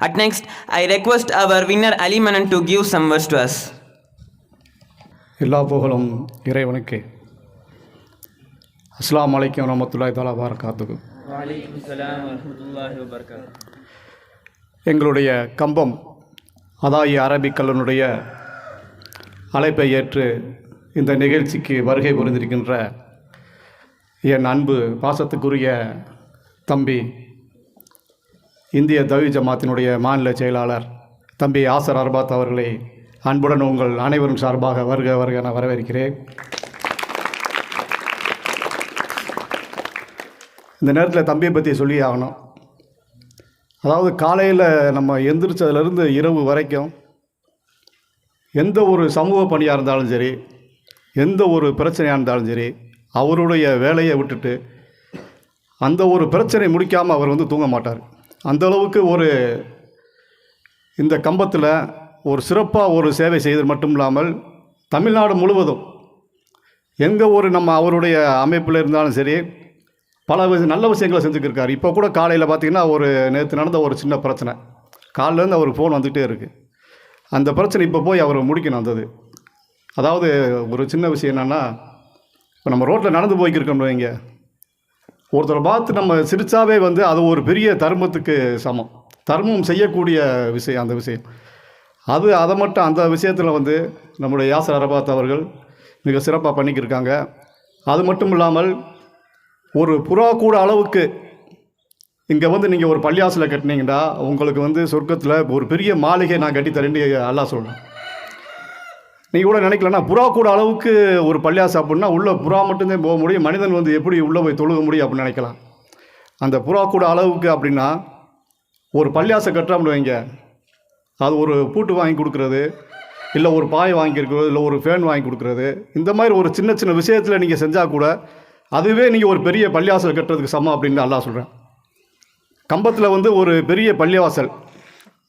At next, I request our winner Ali Manan to give some words to us. எல்லா புகழும் இறைவனுக்கு. அஸ்லாம் வலைக்கம் ரமத்துல்லாய் தாலா பாரகாத்துக்கு எங்களுடைய கம்பம் அதாயி அரபிக்கல்லனுடைய அழைப்பை ஏற்று இந்த நிகழ்ச்சிக்கு வருகை புரிந்திருக்கின்ற என் அன்பு பாசத்துக்குரிய தம்பி இந்திய தவி ஜமாத்தினுடைய மாநில செயலாளர் தம்பி ஆசர் அர்பாத் அவர்களை அன்புடன் உங்கள் அனைவரும் சார்பாக வருக வருக என வரவேற்கிறேன். இந்த நேரத்தில் தம்பியை பற்றி சொல்லி ஆகணும். அதாவது காலையில் நம்ம எந்திரிச்சதுலேருந்து இரவு வரைக்கும் எந்த ஒரு சமூக பணியாக இருந்தாலும் சரி எந்த ஒரு பிரச்சனையாக இருந்தாலும் சரி அவருடைய வேலையை விட்டுட்டு அந்த ஒரு பிரச்சனை முடிக்காமல் அவர் வந்து தூங்க மாட்டார். அந்தளவுக்கு ஒரு இந்த கம்பத்தில் ஒரு சிறப்பாக ஒரு சேவை செய்தது மட்டும் இல்லாமல் தமிழ்நாடு முழுவதும் எங்கே ஒரு நம்ம அவருடைய அமைப்பில் இருந்தாலும் சரி பல நல்ல விஷயங்களை செஞ்சுக்கிருக்காரு. இப்போ கூட காலையில் பார்த்தீங்கன்னா ஒரு நேற்று நடந்த ஒரு சின்ன பிரச்சனை. காலிலேருந்து அவருக்கு ஃபோன் வந்துகிட்டே இருக்குது அந்த பிரச்சனை இப்போ போய் அவர் முடிக்கணும் அந்தது அதாவது ஒரு சின்ன விஷயம் என்னென்னா இப்போ நம்ம ரோட்டில் நடந்து போய்க்கிருக்கோம் இங்கே ஒருத்தரை பார்த்து நம்ம சிரித்தாவே வந்து அது ஒரு பெரிய தர்மத்துக்கு சமம். தர்மம் செய்யக்கூடிய விஷயம் அந்த விஷயம். அது அதை மட்டும் அந்த விஷயத்தில் வந்து நம்முடைய யாசர் அரபாத் அவர்கள் மிக சிறப்பாக பண்ணிக்கிருக்காங்க. அது மட்டும் இல்லாமல் ஒரு புறா கூட அளவுக்கு இங்கே வந்து நீங்கள் ஒரு பள்ளியாசில் கட்டினீங்கன்னா உங்களுக்கு வந்து சொர்க்கத்தில் ஒரு பெரிய மாளிகை நான் கட்டித்தரேன்னு அல்லா சொல்கிறேன் நீங்கள் கூட நினைக்கலன்னா புறா கூட அளவுக்கு ஒரு பள்ளியாசு அப்படின்னா உள்ள புறா மட்டும்தான் போக முடியும். மனிதன் வந்து எப்படி உள்ளே போய் தொழுக முடியும் அப்படின்னு நினைக்கலாம். அந்த புறா கூட அளவுக்கு அப்படின்னா ஒரு பள்ளியாசை கட்டுறாமல் வைங்க. அது ஒரு பூட்டு வாங்கி கொடுக்குறது இல்லை ஒரு பாய் வாங்கியிருக்கிறது இல்லை ஒரு ஃபேன் வாங்கி கொடுக்குறது. இந்த மாதிரி ஒரு சின்ன சின்ன விஷயத்தில் நீங்கள் செஞ்சால் கூட அதுவே நீங்கள் ஒரு பெரிய பள்ளியாசல் கட்டுறதுக்கு சமம் அப்படின்னு நல்லா சொல்கிறேன் கம்பத்தில் வந்து ஒரு பெரிய பள்ளிவாசல்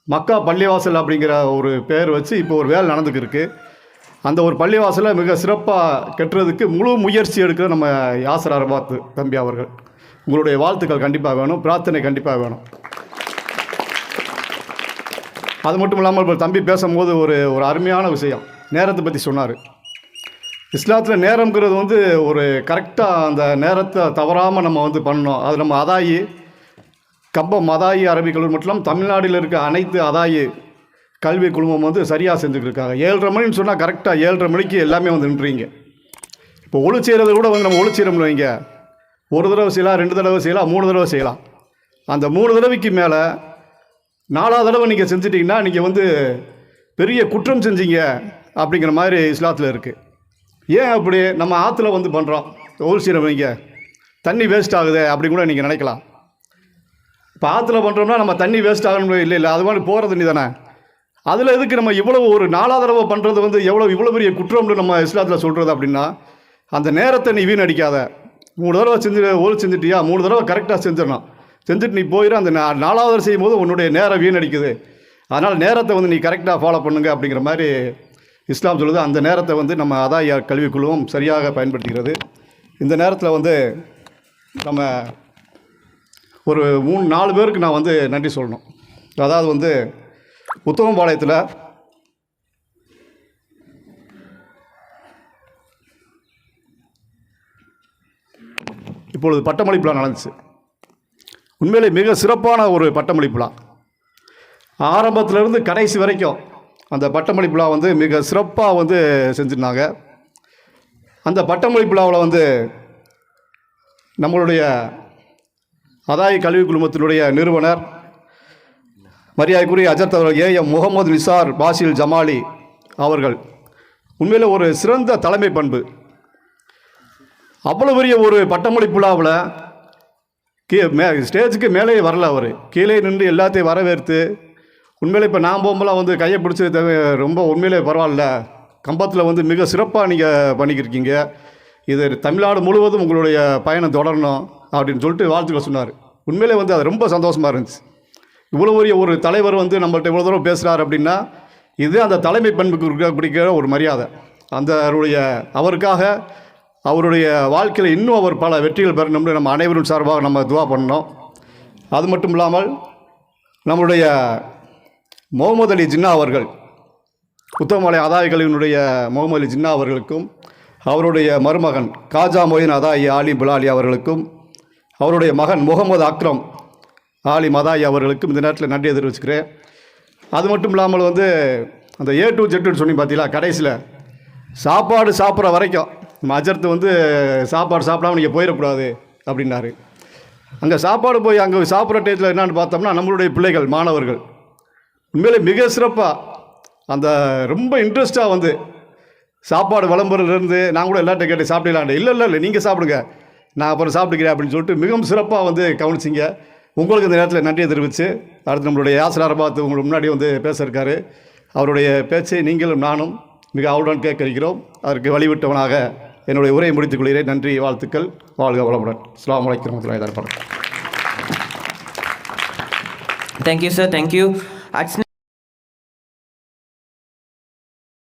மக்கா பள்ளிவாசல் அப்படிங்கிற ஒரு பேர் வச்சு இப்போ ஒரு வேலை நடந்துக்கு இருக்குது அந்த ஒரு பள்ளிவாசலை மிக சிறப்பாக கட்டுறதுக்கு முழு முயற்சி எடுக்கிற நம்ம யாசர் அரபாத் தம்பி அவர்கள். உங்களுடைய வாழ்த்துக்கள் கண்டிப்பாக வேணும் பிரார்த்தனை கண்டிப்பாக வேணும். அது மட்டும் இல்லாமல் இப்போ தம்பி பேசும்போது ஒரு ஒரு அருமையான விஷயம். நேரத்தை பற்றி சொன்னார். இஸ்லாத்தில் நேரம்ங்கிறது வந்து ஒரு கரெக்டாக அந்த நேரத்தை தவறாமல் நம்ம வந்து பண்ணணும். அது நம்ம அதாயி கம்பம் அதாயி அரபிக்கல்லூரி மட்டும் இல்லாமல் தமிழ்நாட்டில் இருக்க அனைத்து அதாயி கல்வி குழுமம் வந்து சரியாக செஞ்சுக்கிருக்காங்க ஏழரை மணின்னு சொன்னால் கரெக்டாக ஏழரை மணிக்கு எல்லாமே வந்து நின்றீங்க இப்போ ஒளி செய்கிறது கூட வந்து நம்ம ஒளி செய்கிறோம்னு வைங்க. ஒரு தடவை செய்யலாம் ரெண்டு தடவை செய்யலாம் மூணு தடவை செய்யலாம். அந்த மூணு தடவைக்கு மேலே நாலாவது தடவை நீங்கள் செஞ்சிட்டிங்கன்னா நீங்கள் வந்து பெரிய குற்றம் செஞ்சீங்க அப்படிங்கிற மாதிரி இஸ்லாத்தில் இருக்குது ஏன் அப்படி? நம்ம ஆற்றுல வந்து பண்ணுறோம் ஹோல்சீரம் வைங்க. தண்ணி வேஸ்ட் ஆகுது அப்படி கூட நீங்கள் நினைக்கலாம். இப்போ ஆற்றுல பண்ணுறோம்னா நம்ம தண்ணி வேஸ்ட் ஆகணும் இல்லை இல்லை. அது மாதிரி போகிற தண்ணி தானே அதில் எதுக்கு நம்ம இவ்வளவு ஒரு நாலாவது தடவை பண்ணுறது வந்து எவ்வளோ இவ்வளோ பெரிய குற்றம்னு நம்ம இஸ்லாத்தில் சொல்கிறது அப்படின்னா அந்த நேரத்தை நீ வீணடிக்காத. மூணு தடவை செஞ்சு ஒரு செஞ்சுட்டியா? மூணு தடவை கரெக்டாக செஞ்சிடணும் செஞ்சுட்டு நீ போயிடும் அந்த நா- நாலாவது செய்யும் செய்யும்போது உன்னுடைய நேரம் வீணடிக்குது. அதனால் நேரத்தை வந்து நீ கரெக்டாக ஃபாலோ பண்ணுங்க அப்படிங்கிற மாதிரி இஸ்லாம் சொல்லுது. அந்த நேரத்தை வந்து நம்ம அதாய கல்விக்குழுவும் சரியாக பயன்படுத்துகிறது இந்த நேரத்தில் வந்து நம்ம ஒரு மூணு நாலு பேருக்கு நான் வந்து நன்றி சொல்லணும். அதாவது வந்து உத்தமபாளையத்தில் இப்பொழுது பட்டமளிப்பு விழா நடந்துச்சு. உண்மையிலே மிக சிறப்பான ஒரு பட்டமளிப்பு விழா. ஆரம்பத்திலிருந்து கடைசி வரைக்கும் அந்த பட்டமளிப்பு விழா வந்து மிக சிறப்பாக வந்து செஞ்சுருந்தாங்க. அந்த பட்டமளிப்பு விழாவில் வந்து நம்மளுடைய அதாய கல்வி குழுமத்தினுடைய நிறுவனர் மரியாதைக்குரிய அஜத் அவர்கள் ஏ. எம். முகமது நிசார் பாசில் ஜமாலி அவர்கள். உண்மையில் ஒரு சிறந்த தலைமை பண்பு. அவ்வளோ பெரிய ஒரு பட்டமளிப்பு விழாவில் கீ மே ஸ்டேஜுக்கு மேலே வரல அவர். கீழே நின்று எல்லாத்தையும் வரவேற்று உண்மையிலே இப்போ நான் போகும்போலாம் வந்து கையை பிடிச்சி ரொம்ப உண்மையிலே பரவாயில்ல. கம்பத்தில் வந்து மிக சிறப்பாக நீங்கள் பண்ணிக்கிருக்கீங்க இது தமிழ்நாடு முழுவதும் உங்களுடைய பயணம் தொடரணும் அப்படின்னு சொல்லிட்டு வாழ்த்துக்கள் சொன்னார். உண்மையிலே வந்து அது ரொம்ப சந்தோஷமாக இருந்துச்சு. இவ்வளோ பெரிய ஒரு தலைவர் வந்து நம்மள்ட்ட இவ்வளோ தூரம் பேசுகிறார் அப்படின்னா இது அந்த தலைமை பண்புக்கு பிடிக்கிற ஒரு மரியாதை. அந்த அவருடைய அவருக்காக அவருடைய வாழ்க்கையில் இன்னும் அவர் பல வெற்றிகள் பெறணும்னு நம்ம அனைவரும் சார்பாக நம்ம துவா பண்ணோம் அது மட்டும் இல்லாமல் நம்மளுடைய முகமது அலி ஜின்னா அவர்கள் உத்தமலை அதாயிகளினுடைய முகமது அலி ஜின்னா அவர்களுக்கும் அவருடைய மருமகன் காஜா மொயின் அதாயி ஆலி புலாலி அவர்களுக்கும் அவருடைய மகன் முகமது அக்ரம் ஆலி மதாயி அவர்களுக்கும் இந்த நேரத்தில் நன்றியை தெரிவிச்சுக்கிறேன் அது மட்டும் இல்லாமல் வந்து அந்த ஏ டு ஜெட்டுன்னு சொன்னி பார்த்தீங்களா கடைசியில் சாப்பாடு சாப்பிட்ற வரைக்கும் நம்ம அஜர்த்து வந்து சாப்பாடு சாப்பிடாம நீங்கள் போயிடக்கூடாது அப்படின்னாரு. அங்கே சாப்பாடு போய் அங்கே சாப்பிட்ற டயத்தில் என்னான்னு பார்த்தோம்னா நம்மளுடைய பிள்ளைகள் மாணவர்கள். உண்மையிலே மிக சிறப்பாக அந்த ரொம்ப இன்ட்ரெஸ்ட்டாக வந்து சாப்பாடு விளம்பரிலிருந்து நான் கூட எல்லார்ட்ட கேட்டேன் சாப்பிடலான்ட்டு. இல்லை இல்லை இல்லை நீங்கள் சாப்பிடுங்க. நான் அப்புறம் சாப்பிட்டுக்கிறேன் அப்படின்னு சொல்லிட்டு மிகவும் சிறப்பாக வந்து கவனிச்சிங்க. உங்களுக்கு இந்த நேரத்தில் நன்றியை தெரிவித்து அடுத்து நம்மளுடைய யாசர் பார்த்து உங்களுக்கு முன்னாடி வந்து பேச இருக்காரு அவருடைய பேச்சை நீங்களும் நானும் மிக ஆவலுடன் கேட்க இருக்கிறோம் அதற்கு வழிவிட்டவனாக என்னுடைய உரையை முடித்துக் கொள்கிறேன். நன்றி வாழ்த்துக்கள். வாழ்க வளமுடன். அஸ்ஸலாமு அலைக்கும் வரமத்துல்லாஹி வபரகாத்துஹு. Thank you you, sir.